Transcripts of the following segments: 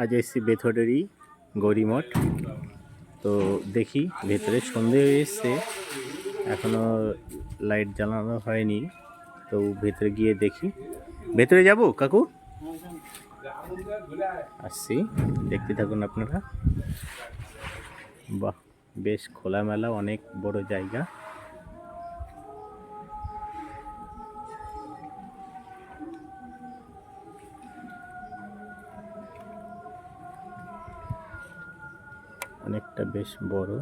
আজ এসছি বেথরেরই গৌরীমঠ। তো দেখি ভেতরে সন্ধে হয়ে এসছে, এখনও লাইট জ্বালানো হয়নি, তো ভেতরে গিয়ে দেখি। ভেতরে যাব, কাকু? আসছি, দেখতে থাকুন আপনারা। বাহ, বেশ খোলামেলা, অনেক বড় জায়গা। অনেকটা বেশ বড়।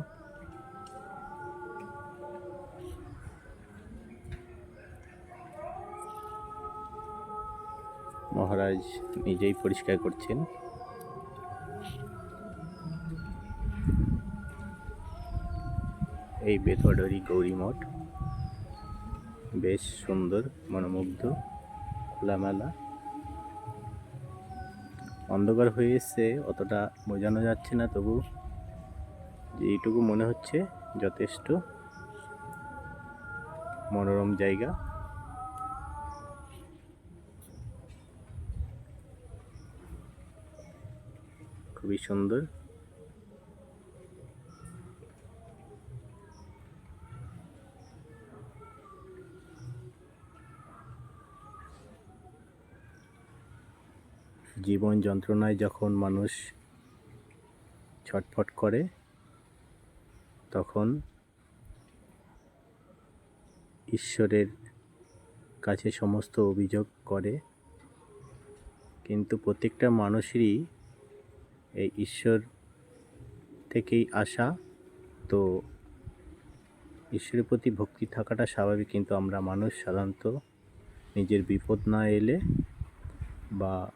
মহারাজ নিজেই পরিষ্কার করছেন। এই বেথডরি গৌরী মঠ বেশ সুন্দর, মনোমুগ্ধ, খোলামেলা। অন্ধকার হয়ে এসছে অতটা বোঝানো যাচ্ছে না তবু এইটুকু মনে হচ্ছে যথেষ্ট। মনোরম জায়গা। খুবই সুন্দর। জীবন যন্ত্রণায় যখন মানুষ ছটফট করে তখন ঈশ্বরের কাছে সমস্ত অভিযোগ করে। কিন্তু প্রত্যেকটা মানুষেরই এই ঈশ্বর থেকেই আসা। তো ঈশ্বরের প্রতি ভক্তি থাকাটা স্বাভাবিক, কিন্তু আমরা মানুষ সাধারণত নিজের বিপদ না এলে বা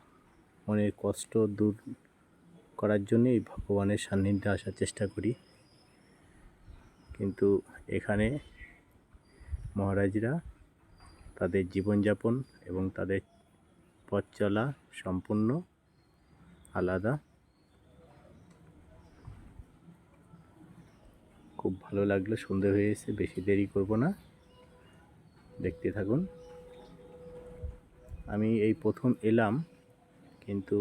মনের কষ্ট দূর করার জন্য এই ভগবানের সান্নিধ্যে আসার চেষ্টা করি। কিন্তু এখানে মহারাজরা তাদের জীবনযাপন এবং তাদের পথ চলা সম্পূর্ণ আলাদা। খুব ভালো লাগল, সন্ধে হয়ে এসে বেশি দেরি করব না। দেখতে থাকুন। আমি এই প্রথম এলাম, কিন্তু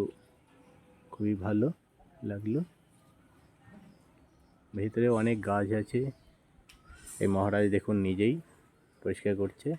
খুবই ভালো লাগল। ভিতরে অনেক গাছ আছে এই মহারাজ দেখুন নিজেই পরিষ্কার করছে।